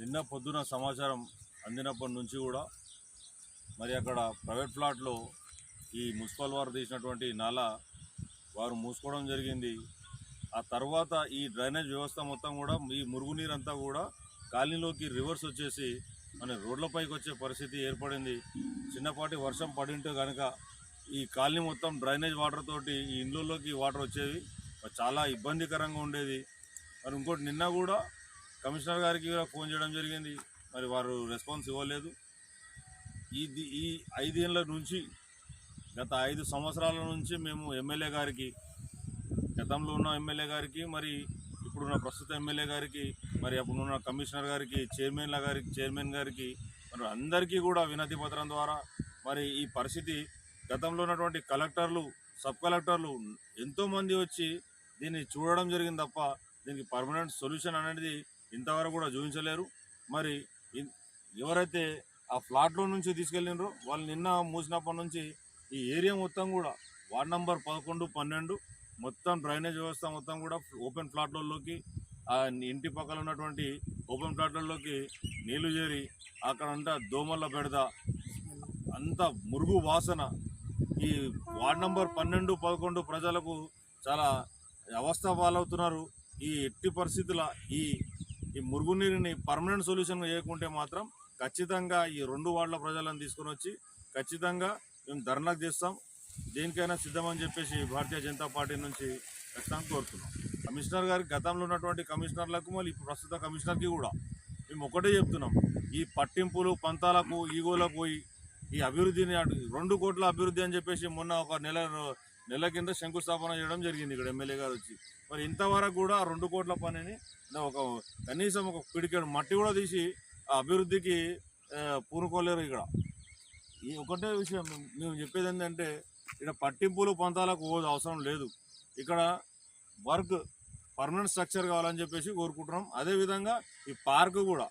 నిన్న పొద్దున సమాచారం అందినప్పటి నుంచి కూడా మరి అక్కడ ప్రైవేట్ ఫ్లాట్లో ఈ మున్సిపల్ వారు తీసినటువంటి నాల వారు మూసుకోవడం జరిగింది. ఆ తర్వాత ఈ డ్రైనేజ్ వ్యవస్థ మొత్తం కూడా ఈ మురుగునీరు అంతా కూడా కాలనీలోకి రివర్స్ వచ్చేసి మన రోడ్లపైకి వచ్చే పరిస్థితి ఏర్పడింది. చిన్నపాటి వర్షం పడింటే కనుక ఈ కాలనీ మొత్తం డ్రైనేజ్ వాటర్ తోటి ఈ ఇండ్లలోకి వాటర్ వచ్చేవి. చాలా ఇబ్బందికరంగా ఉండేది. మరి ఇంకోటి నిన్న కూడా కమిషనర్ గారికి కూడా ఫోన్ చేయడం జరిగింది. మరి వారు రెస్పాన్స్ ఇవ్వలేదు. ఈ ఈ ఐదేళ్ళ నుంచి గత ఐదు సంవత్సరాల నుంచి మేము ఎమ్మెల్యే గారికి గతంలో ఉన్న ఎమ్మెల్యే గారికి మరి ఇప్పుడున్న ప్రస్తుత ఎమ్మెల్యే గారికి మరి అప్పుడున్న కమిషనర్ గారికి చైర్మన్ల గారికి చైర్మన్ గారికి మరి అందరికీ కూడా వినతి పత్రం ద్వారా మరి ఈ పరిస్థితి గతంలో ఉన్నటువంటి కలెక్టర్లు సబ్ కలెక్టర్లు ఎంతోమంది వచ్చి దీన్ని చూడడం జరిగింది తప్ప దీనికి పర్మనెంట్ సొల్యూషన్ అనేది ఇంతవరకు కూడా చూపించలేరు. మరి ఎవరైతే ఆ ఫ్లాట్లో నుంచి తీసుకెళ్ళినరో వాళ్ళు నిన్న మూసినప్పటి నుంచి ఈ ఏరియా మొత్తం కూడా వార్డ్ నంబర్ పదకొండు పన్నెండు మొత్తం డ్రైనేజ్ వ్యవస్థ మొత్తం కూడా ఓపెన్ ఫ్లాట్లలోకి ఆ ఇంటి పక్కల ఉన్నటువంటి ఓపెన్ ఫ్లాట్లలోకి నీళ్ళు చేరి అక్కడ అంతా దోమల బెడద అంత మురుగు వాసన. ఈ వార్డ్ నంబర్ పన్నెండు పదకొండు ప్రజలకు చాలా అవస్థ పాలవుతున్నారు. ఈ ఎట్టి పరిస్థితుల ఈ ఈ మురుగునీరుని పర్మనెంట్ సొల్యూషన్ చేయకుంటే మాత్రం ఖచ్చితంగా ఈ రెండు వార్డుల ప్రజలను తీసుకొని వచ్చి ఖచ్చితంగా మేము ధర్నాకు చేస్తాం. దేనికైనా సిద్ధమని చెప్పేసి భారతీయ జనతా పార్టీ నుంచి ఖచ్చితంగా కోరుతున్నాం. కమిషనర్ గారి గతంలో ఉన్నటువంటి కమిషనర్లకు మళ్ళీ ఇప్పుడు ప్రస్తుత కమిషనర్కి కూడా మేము ఒకటే చెప్తున్నాం. ఈ పట్టింపులు పంతాలకు ఈగోలకు పోయి ఈ అభివృద్ధిని రెండు కోట్ల అభివృద్ధి అని చెప్పేసి మొన్న ఒక నెల నెల కింద శంకుస్థాపన చేయడం జరిగింది ఇక్కడ ఎమ్మెల్యే గారు వచ్చి. మరి ఇంతవరకు కూడా రెండు కోట్ల పనిని ఒక కనీసం ఒక పిడికెడు మట్టి కూడా తీసి ఆ అభివృద్ధికి పూనుకోలేరు ఇక్కడ. ఈ ఒకటే విషయం మేము- చెప్పేది ఏంటంటే ఇక్కడ పట్టింపులు పంతాలకు పోదు అవసరం లేదు. ఇక్కడ వర్క్ పర్మనెంట్ స్ట్రక్చర్ కావాలని చెప్పేసి కోరుకుంటున్నాం. అదేవిధంగా ఈ పార్క్ కూడా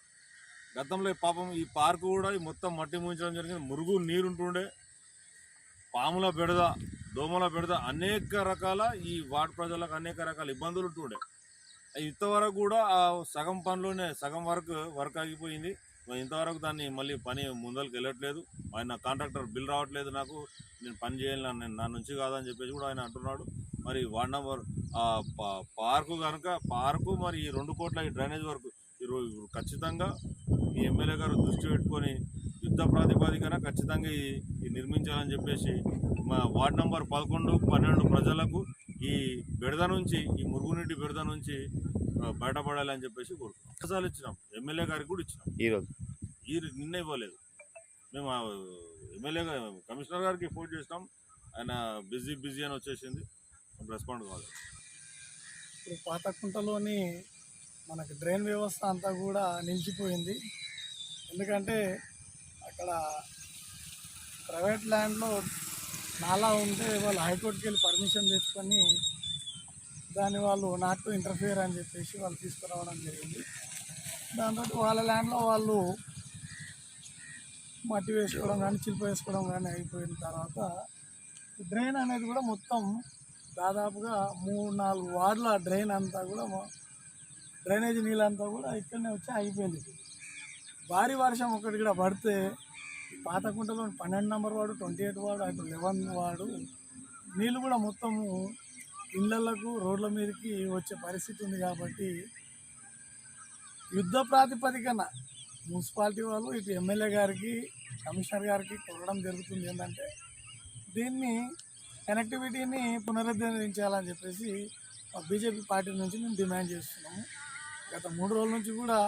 గతంలో పాపం ఈ పార్క్ కూడా ఈ మొత్తం మట్టి ముంచడం జరిగింది. మురుగు నీరుంటుండే పాముల బెడద దోమల పెడితే అనేక రకాల ఈ వార్డు ప్రజలకు అనేక రకాల ఇబ్బందులు ఉంటుండే. ఇంతవరకు కూడా ఆ సగం పనిలోనే సగం వరకు వర్క్ ఆగిపోయింది. మరి ఇంతవరకు దాన్ని మళ్ళీ పని ముందరికి వెళ్ళట్లేదు. ఆయన కాంట్రాక్టర్ బిల్ రావట్లేదు నాకు. నేను పని చేయాలి నేను నా నుంచి కాదని చెప్పేసి కూడా ఆయన అంటున్నాడు. మరి వార్డ్ నెంబర్ ఆ పార్కు కనుక పార్కు మరి ఈ రెండు కోట్ల ఈ డ్రైనేజ్ వరకు ఈరోజు ఖచ్చితంగా ఈ ఎమ్మెల్యే గారు దృష్టి పెట్టుకొని యుద్ధ ప్రాతిపదికన ఖచ్చితంగా ఈ నిర్మించాలని చెప్పేసి మా వార్డ్ నంబర్ పదకొండు పన్నెండు ప్రజలకు ఈ బెడద నుంచి ఈ మురుగునీటి బెడద నుంచి ఆ, బయటపడాలని చెప్పేసి కోరుకున్నాం అవకాశాలు ఇచ్చినాం. ఎమ్మెల్యే గారికి కూడా ఇచ్చినాం. ఈరోజు ఈ నిన్న ఇవ్వలేదు. మేము ఎమ్మెల్యే గా- కమిషనర్ గారికి ఫోన్ చేసినాం. ఆయన బిజీ బిజీ అని వచ్చేసింది. రెస్పాండ్ కావాలి ఇప్పుడు పాతకుంటలోని మనకు డ్రైన్ వ్యవస్థ అంతా కూడా నిలిచిపోయింది. ఎందుకంటే అక్కడ ప్రైవేట్ ల్యాండ్లో నాలా ఉంటే వాళ్ళు హైకోర్టుకి వెళ్ళి పర్మిషన్ తెచ్చుకొని దాన్ని వాళ్ళు నాట్ టు ఇంటర్ఫియర్ అని చెప్పేసి వాళ్ళు తీసుకురావడం జరిగింది. దాంతో వాళ్ళ ల్యాండ్లో వాళ్ళు మట్టి వేసుకోవడం కానీ చిలుపు వేసుకోవడం కానీ అయిపోయిన తర్వాత డ్రైన్ అనేది కూడా మొత్తం దాదాపుగా మూడు నాలుగు వార్డుల డ్రైన్ అంతా కూడా డ్రైనేజీ నీళ్ళంతా కూడా ఇక్కడనే వచ్చి ఆగిపోయింది. భారీ వర్షం ఒకటి కూడా పడితే పాతకుంటలో పన్నెండు నెంబర్ వాడు ట్వంటీ ఎయిట్ వాడు అటు లెవెన్ వాడు నీళ్ళు కూడా మొత్తము ఇళ్ళకు రోడ్ల మీదకి వచ్చే పరిస్థితి ఉంది కాబట్టి యుద్ధ ప్రాతిపదికన మున్సిపాలిటీ వాళ్ళు ఇటు ఎమ్మెల్యే గారికి కమిషనర్ గారికి కోరడం జరుగుతుంది. ఏంటంటే దీన్ని కనెక్టివిటీని పునరుద్ధరించాలని చెప్పేసి బీజేపీ పార్టీ నుంచి మేము డిమాండ్ చేస్తున్నాము. గత మూడు రోజుల నుంచి కూడా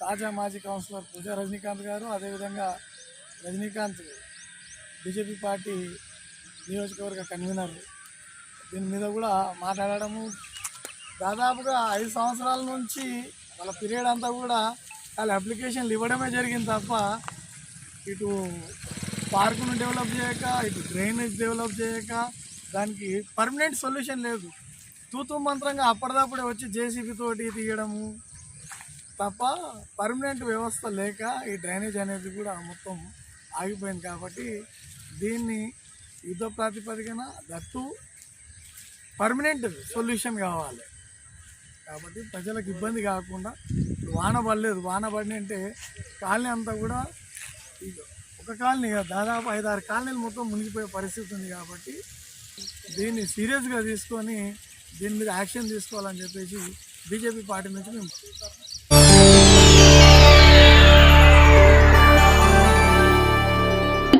తాజా మాజీ కౌన్సిలర్ పూజా రజనీకాంత్ గారు అదేవిధంగా రజనీకాంత్ బీజేపీ పార్టీ నియోజకవర్గ కన్వీనర్. దీని మీద కూడా మాట్లాడడము దాదాపుగా ఐదు సంవత్సరాల నుంచి వాళ్ళ పీరియడ్ అంతా కూడా వాళ్ళ అప్లికేషన్లు ఇవ్వడమే జరిగింది తప్ప ఇటు పార్కును డెవలప్ చేయక ఇటు డ్రైనేజ్ డెవలప్ చేయక దానికి పర్మనెంట్ సొల్యూషన్ లేదు. తూతూ మంత్రంగా అప్పటిదప్పుడే వచ్చి జేసీబీ తోటి తీయడము తప్ప పర్మనెంట్ వ్యవస్థ లేక ఈ డ్రైనేజ్ అనేది కూడా మొత్తం ఆగిపోయింది కాబట్టి దీన్ని యుద్ధ ప్రాతిపదికన దట్టు పర్మనెంట్ సొల్యూషన్ కావాలి. కాబట్టి ప్రజలకు ఇబ్బంది కాకుండా వాన పడలేదు. వాన పడిన అంటే కాలనీ అంతా కూడా ఇది ఒక కాలనీ దాదాపు ఐదారు కాలనీలు మొత్తం మునిగిపోయే పరిస్థితి ఉంది కాబట్టి దీన్ని సీరియస్గా తీసుకొని దీని మీద యాక్షన్ తీసుకోవాలని చెప్పేసి బీజేపీ పార్టీ నుంచి మేము